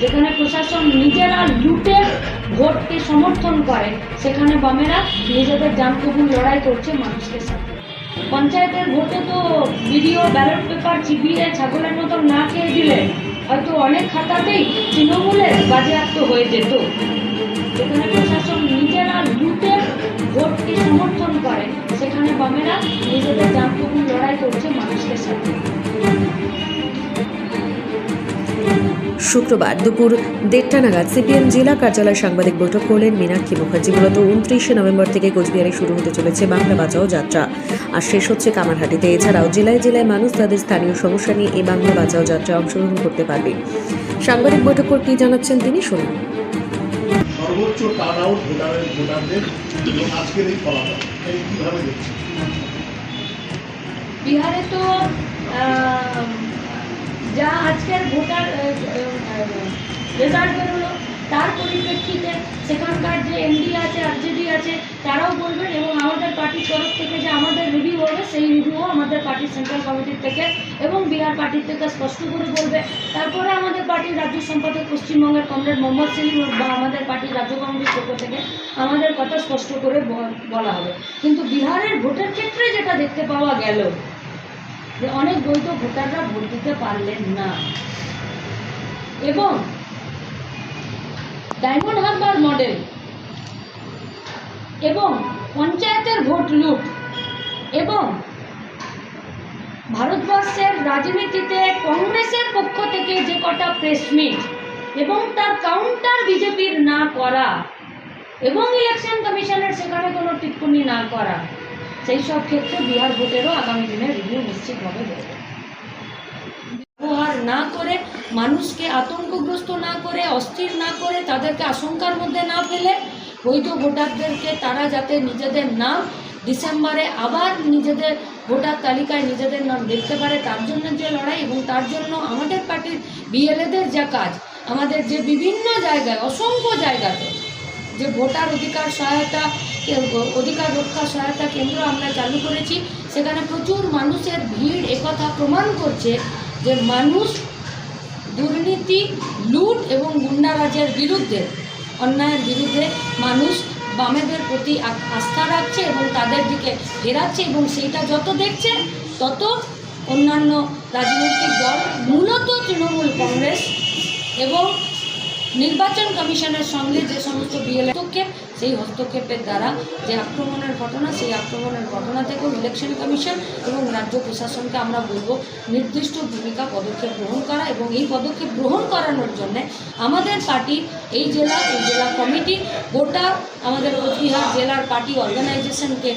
যেখানে প্রশাসন নিজেরা লুটে ভোটকে সমর্থন করে, সেখানে বামেরা নিজেদের জানকবুল লড়াই করছে মানুষের সাথে। পঞ্চায়েতের ভোটে তো ভিডিও, ব্যালট পেপার, চিবিয়ে ছাগলের মতো না খেয়ে দিলে হয়তো অনেক খাতাতেই তৃণমূলের বাজেয়াপ্ত হয়ে যেত। যেখানে প্রশাসন নিজেরা লুটে ভোটকে সমর্থন করে, সেখানে বামেরা নিজেদের জানকবুল লড়াই করছে মানুষের সাথে। শুক্রবার দুপুর দেড়টা নাগাদ সিপিএম জেলা কার্যালয় সাংবাদিক বৈঠক করলেন মীনাক্ষী মুখার্জি। মূলত উনত্রিশে নভেম্বর থেকে কোচবিহারে শুরু হতে চলেছে বাংলা বাঁচাও যাত্রা। আর শেষ হচ্ছে কামারহাটিতে। এছাড়াও জেলায় জেলায় মানুষ তাদের স্থানীয় সমস্যা নিয়ে এই বাংলা বাঁচাও যাত্রায় অংশগ্রহণ করতে পারবে। সাংবাদিক বৈঠক করে কি জানাচ্ছেন তিনি শুনুন। সর্বোচ্চ টার্ন আউট ভোটারের ভোটারদের আজকের এই ফলাফল কীভাবে দেখছেন? বিহারে তো যা আজকের ভোটার রেজাল্ট বেরোলো তার পরিপ্রেক্ষিতে সেখানকার যে এমডি আছে আরজেডি আছে, তারাও বলবেন এবং আমাদের পার্টির তরফ থেকে যে আমাদের রিভিউ হবে, সেই রিভিউও আমাদের পার্টির সেন্ট্রাল কমিটির থেকে এবং বিহার পার্টির থেকে স্পষ্ট করে বলবে। তারপরে আমাদের পার্টির রাজ্য সম্পাদক পশ্চিমবঙ্গের কমরেড মোহাম্মদ সেলিম বা আমাদের পার্টির রাজ্য কমিটির পক্ষ থেকে আমাদের কথা স্পষ্ট করে বলা হবে। কিন্তু বিহারের ভোটের ক্ষেত্রে যেটা দেখতে পাওয়া গেল যে অনেক বৈধ ভোটাররা ভোট দিতে পারলেন না। এবং ডায়মন্ড হারবার মডেল এবং পঞ্চায়েতের ভোট লুট এবং ভারতবর্ষের রাজনীতিতে কংগ্রেসের পক্ষ থেকে যে কটা প্রেসমিট এবং তার কাউন্টার বিজেপির না করা এবং ইলেকশন কমিশনের সেখানে কোনো টিপ্পণী না করা। সেই সব ক্ষেত্রে বিহার ভোটেরও আগামী দিনে রিভিউ নিশ্চিতভাবে দেবে। ব্যবহার না করে, মানুষকে আতঙ্কগ্রস্ত না করে, অস্থির না করে, তাদেরকে আশঙ্কার মধ্যে না ফেলে, বৈধ ভোটারদেরকে তারা যাতে নিজেদের নাম ডিসেম্বরে আবার নিজেদের ভোটার তালিকায় নিজেদের নাম দেখতে পারে, তার জন্য যে লড়াই এবং তার জন্য আমাদের পার্টির বিএলএদের যা কাজ, আমাদের যে বিভিন্ন জায়গায়, অসংখ্য জায়গাতে যে ভোটার অধিকার সহায়তা অধিকার রক্ষা, সহায়তা কেন্দ্র আমরা চালু করেছি। সেখানে প্রচুর মানুষের ভিড় একথা প্রমাণ করছে যে মানুষ দুর্নীতি, লুট এবং গুন্ডারাজের বিরুদ্ধে, অন্যায়ের বিরুদ্ধে মানুষ বামেদের প্রতি আস্থা রাখছে এবং তাদের দিকে ফেরাচ্ছে এবং সেইটা যত দেখছে, তত অন্যান্য রাজনৈতিক দল, মূলত তৃণমূল কংগ্রেস এবং নির্বাচন কমিশনের সঙ্গে যে সমস্ত বিএল হস্তক্ষেপ, সেই হস্তক্ষেপের দ্বারা যে আক্রমণের ঘটনা, সেই আক্রমণের ঘটনা থেকেও ইলেকশন কমিশন এবং রাজ্য প্রশাসনকে আমরা বলব, নির্দিষ্ট ভূমিকা পদক্ষেপ গ্রহণ করা এবং এই পদক্ষেপ গ্রহণ করানোর জন্য আমাদের পার্টি, এই জেলা এই জেলা কমিটি, গোটা আমাদের কোচবিহার জেলার পার্টি অর্গানাইজেশনকে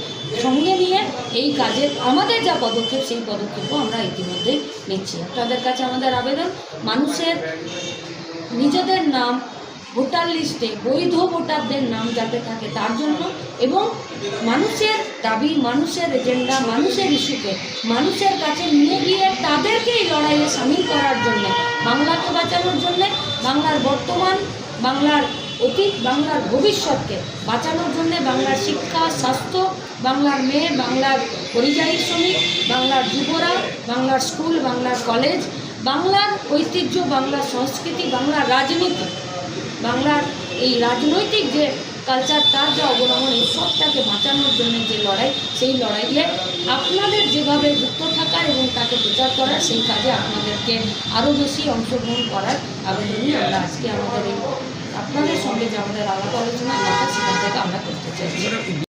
সঙ্গে নিয়ে এই কাজে, আমাদের যা পদক্ষেপ, সেই পদক্ষেপও আমরা ইতিমধ্যেই নিচ্ছি। আপনাদের কাছে আমাদের আবেদন, মানুষের নিজেদের নাম, ভোটার লিস্টে বৈধ ভোটারদের নাম যাতে থাকে তার জন্য এবং মানুষের দাবি, মানুষের এজেন্ডা মানুষের ইস্যুকে মানুষের কাছে নিয়ে গিয়ে তাদেরকে এই লড়াইয়ে সামিল করার জন্য, বাংলাকে বাঁচানোর জন্যে, বাংলার বর্তমান, বাংলার অতীত, বাংলার ভবিষ্যৎকে বাঁচানোর জন্য বাংলার শিক্ষা, স্বাস্থ্য, বাংলার মেয়ে, বাংলার পরিযায়ী শ্রমিক, বাংলার যুবরা, বাংলার স্কুল, বাংলার কলেজ বাংলার ঐতিহ্য, বাংলার সংস্কৃতি, বাংলার রাজনীতি, বাংলার এই রাজনৈতিক যে কালচার তার যে অবলম্বন এই সবটাকে বাঁচানোর জন্য যে লড়াই, সেই লড়াইয়ে আপনাদের যেভাবে যুক্ত থাকার এবং তাকে প্রচার করার, সেই কাজে আপনাদেরকে আরও বেশি অংশগ্রহণ করার আবেদনই আমরা আজকে আমাদের এই আপনাদের সঙ্গে যে আমাদের আলাপ আলোচনা সেখান থেকে আমরা করতে চাইছি।